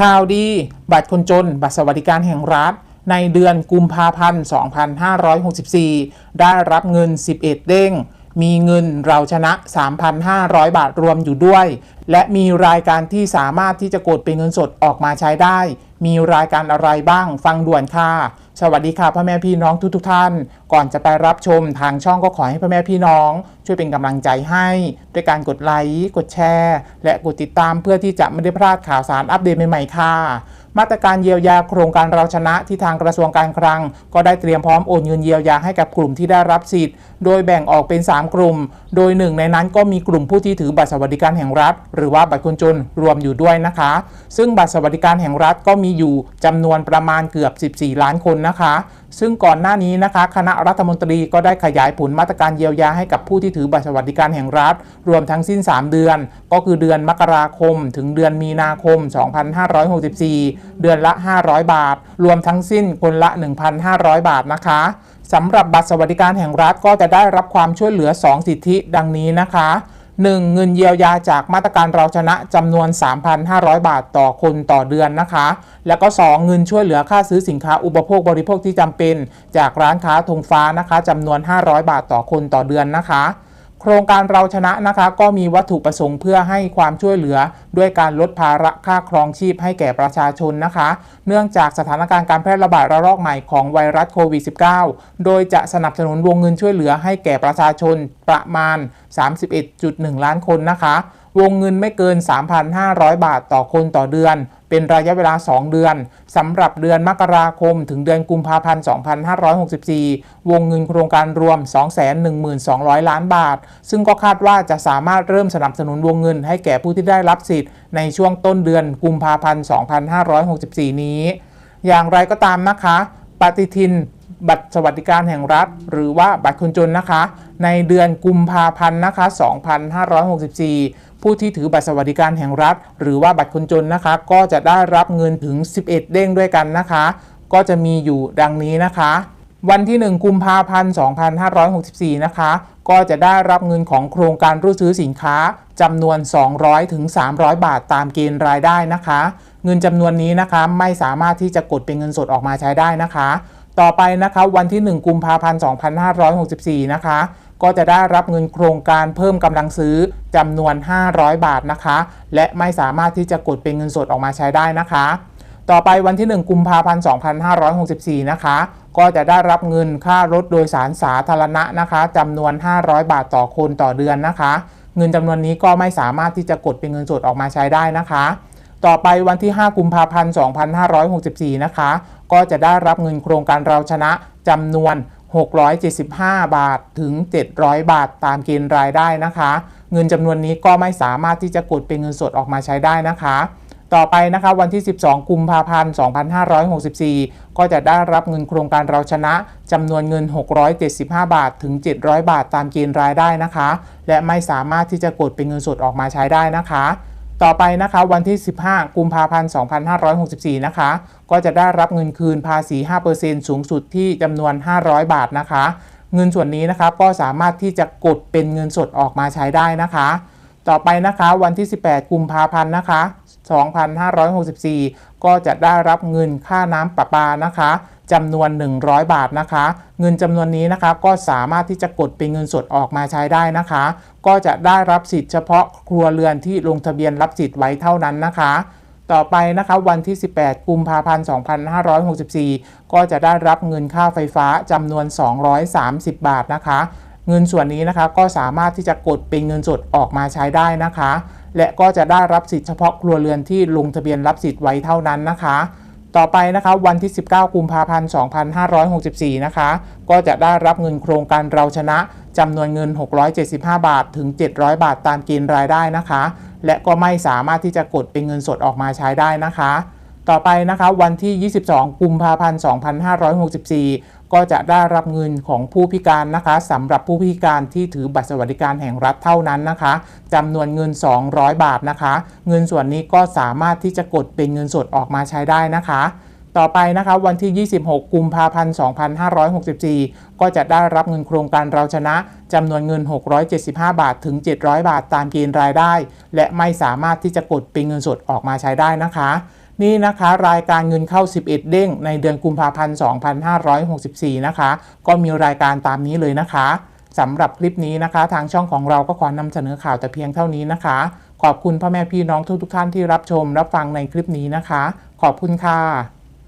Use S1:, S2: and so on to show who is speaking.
S1: ข่าวดี บัตรคนจน บัตรสวัสดิการแห่งรัฐ ในเดือนกุมภาพันธ์ 2564 ได้รับเงิน 11 เด้ง มีเงินเราชนะ 3,500 บาทรวมอยู่ด้วย และมีรายการที่สามารถที่จะกดเป็นเงินสดออกมาใช้ได้ มีรายการอะไรบ้างฟังด่วนค่ะ สวัสดีค่ะพ่อแม่พี่น้องทุกๆทท่าน ก่อนจะไปรับชมทางช่องก็ขอให้พ่อแม่พี่น้อง ช่วยเป็นกำลังใจให้ ด้วยการกดไลค์ กดแชร์ และกดติดตามเพื่อที่จะไม่ได้พลาดข่าวสารอัปเดตใหม่ๆค่ะ มาตรการเยียวยาโครงการเราชนะที่ทางกระทรวงการคลัง ก็ได้เตรียมพร้อมโอนเงินเยียวยาให้กับกลุ่มที่ได้รับสิทธิ์ โดยแบ่งออกเป็น 3 กลุ่ม โดยหนึ่งในนั้นก็มีกลุ่มผู้ที่ถือบัตรสวัสดิการแห่งรัฐ หรือว่าบัตรคนจนรวมอยู่ด้วยนะคะ ซึ่งบัตรสวัสดิการแห่งรัฐก็มีอยู่จำนวนประมาณเกือบ 14 ล้านคนนะคะ ซึ่งก่อนหน้านี้นะคะ คณะรัฐมนตรีก็ได้ขยายผลมาตรการเยียวยาให้กับผู้ที่ถือบัตรสวัสดิการแห่งรัฐ รวมทั้งสิ้น 3 เดือน ก็คือเดือนมกราคม ถึงเดือนมีนาคม 2564 เดือนละ 500 บาท รวมทั้งสิ้นคนละ 1,500 บาทนะคะสำหรับบัตรสวัสดิการแห่งรัฐก็จะได้รับความช่วยเหลือ 2 สิทธิดังนี้นะคะ 1. เงินเยียวยาจากมาตรการเราชนะจำนวน 3,500 บาทต่อคนต่อเดือนนะคะ แล้วก็ 2. เงินช่วยเหลือค่าซื้อสินค้าอุปโภคบริโภคที่จำเป็น จากร้านค้าธงฟ้านะคะจำนวน 500 บาทต่อคนต่อเดือนนะคะ โครงการเราชนะนะคะ ก็มีวัตถุประสงค์เพื่อให้ความช่วยเหลือ ด้วยการลดภาระค่าครองชีพให้แก่ประชาชนนะคะ เนื่องจากสถานการณ์การแพร่ระบาดระลอกใหม่ของไวรัสโควิด -19 โดยจะสนับสนุนวงเงินช่วยเหลือให้แก่ประชาชนประมาณ 31.1 ล้านคนนะคะ วงเงินไม่เกิน 3,500 บาทต่อคนต่อเดือน เป็นระยะเวลา 2 เดือนสำหรับเดือนมกราคม ถึงเดือนกุมภาพันธ์ 2564 วงเงินโครงการรวม 212,000 ล้านบาท ซึ่งก็คาดว่าจะสามารถเริ่มสนับสนุนวงเงินให้แก่ผู้ที่ได้รับสิทธิ์ในช่วงต้นเดือนกุมภาพันธ์ 2564 นี้ อย่างไรก็ตามนะคะ ปฏิทิน บัตรสวัสดิการแห่งรัฐ หรือว่าบัตรคนจนนะคะ ในเดือนกุมภาพันธ์นะคะ 2564 ผู้ที่ถือบัตรสวัสดิการแห่งรัฐ หรือว่าบัตรคนจนนะคะ ก็จะได้รับเงินถึง 11 เด้งด้วยกันนะคะ ก็จะมีอยู่ดังนี้นะคะ วันที่ 1 กุมภาพันธ์ 2564 นะคะ ก็จะได้รับเงินของโครงการรูดซื้อสินค้าจำนวน 200ถึง300 บาทตามเกณฑ์รายได้นะคะ เงินจำนวนนี้นะคะไม่สามารถที่จะกดเป็นเงินสดออกมาใช้ได้นะคะ ต่อไปนะคะวันที่ 1 กุมภาพันธ์ 2564 นะคะ ก็จะได้รับเงินโครงการเพิ่มกำลังซื้อจำนวน 500 บาทนะคะ และไม่สามารถที่จะกดเป็นเงินสดออกมาใช้ได้นะคะ ต่อไปวันที่ 1 กุมภาพันธ์ 2564 นะคะ ก็จะได้รับเงินค่ารถโดยสารสาธารณะนะคะจำนวน 500 บาทต่อคนต่อเดือนนะคะ เงินจำนวนนี้ก็ไม่สามารถที่จะกดเป็นเงินสดออกมาใช้ได้นะคะ ต่อไปวันที่ 5 กุมภาพันธ์ 2564 นะคะ ก็จะได้รับเงินโครงการเราชนะจำนวน 675 บาทถึง 700 บาทตามเกณฑ์รายได้นะคะ เงินจำนวนนี้ก็ไม่สามารถที่จะกดเป็นเงินสดออกมาใช้ได้นะคะ ต่อไปนะคะวันที่ 12 กุมภาพันธ์ 2564 ก็จะได้รับเงินโครงการเราชนะจำนวนเงิน 675 บาทถึง 700 บาทตามเกณฑ์รายได้นะคะ และไม่สามารถที่จะกดเป็นเงินสดออกมาใช้ได้นะคะ ต่อไปนะคะวันที่ 15 กุมภาพันธ์ 2564 นะคะ ก็จะได้รับเงินคืนภาษี 5%สูงสุดที่จำนวน 500 บาทนะคะ เงินส่วนนี้นะครับก็สามารถที่จะกดเป็นเงินสดออกมาใช้ได้นะคะ ต่อไปนะคะวันที่ 18 กุมภาพันธ์นะคะ 2564 ก็จะได้รับเงินค่าน้ำประปานะคะจำนวน 100 บาทนะคะ เงินจำนวนนี้นะคะก็สามารถที่จะกดเป็นเงินสดออกมาใช้ได้นะคะ ก็จะได้รับสิทธิ์เฉพาะครัวเรือนที่ลงทะเบียนรับสิทธิ์ไว้เท่านั้นนะคะต่อไปนะคะวันที่ 18 กุมภาพันธ์ 2564 ก็จะได้รับเงินค่าไฟฟ้าจำนวน 230 บาทนะคะ เงินส่วนนี้นะคะก็สามารถที่จะกดเป็นเงินสดออกมาใช้ได้นะคะ และก็จะได้รับสิทธิ์เฉพาะครัวเรือนที่ลงทะเบียนรับสิทธิ์ไว้เท่านั้นนะคะต่อไปนะคะวันที่ 19 กุมภาพันธ์ 2564 นะคะ ก็จะได้รับเงินโครงการเราชนะจำนวนเงิน 675 บาทถึง 700 บาทตามเกณฑ์รายได้นะคะ และก็ไม่สามารถที่จะกดเป็นเงินสดออกมาใช้ได้นะคะ ต่อไปนะคะวันที่ 22 กุมภาพันธ์ 2564 ก็จะได้รับเงินของผู้พิการนะคะสำหรับผู้พิการที่ถือบัตรสวัสดิการแห่งรัฐเท่านั้นนะคะจำนวนเงิน 200 บาทนะคะ เงินส่วนนี้ก็สามารถที่จะกดเป็นเงินสดออกมาใช้ได้นะคะต่อไปนะคะวันที่ 26 กุมภาพันธ์ 2564 ก็จะได้รับเงินโครงการเราชนะจำนวนเงิน 675 บาทถึง 700 บาทตามเกณฑ์รายได้ และไม่สามารถที่จะกดเป็นเงินสดออกมาใช้ได้นะคะ นี่นะคะรายการเงินเข้า 11 เด้งในเดือนกุมภาพันธ์ 2564 นะคะ ก็มีรายการตามนี้เลยนะคะสำหรับคลิปนี้นะคะ ทางช่องของเราก็ขอนำเสนอข่าวแต่เพียงเท่านี้นะคะ ขอบคุณพ่อแม่พี่น้องทุกทุกท่านที่รับชมรับฟังในคลิปนี้นะคะ ขอบคุณค่ะ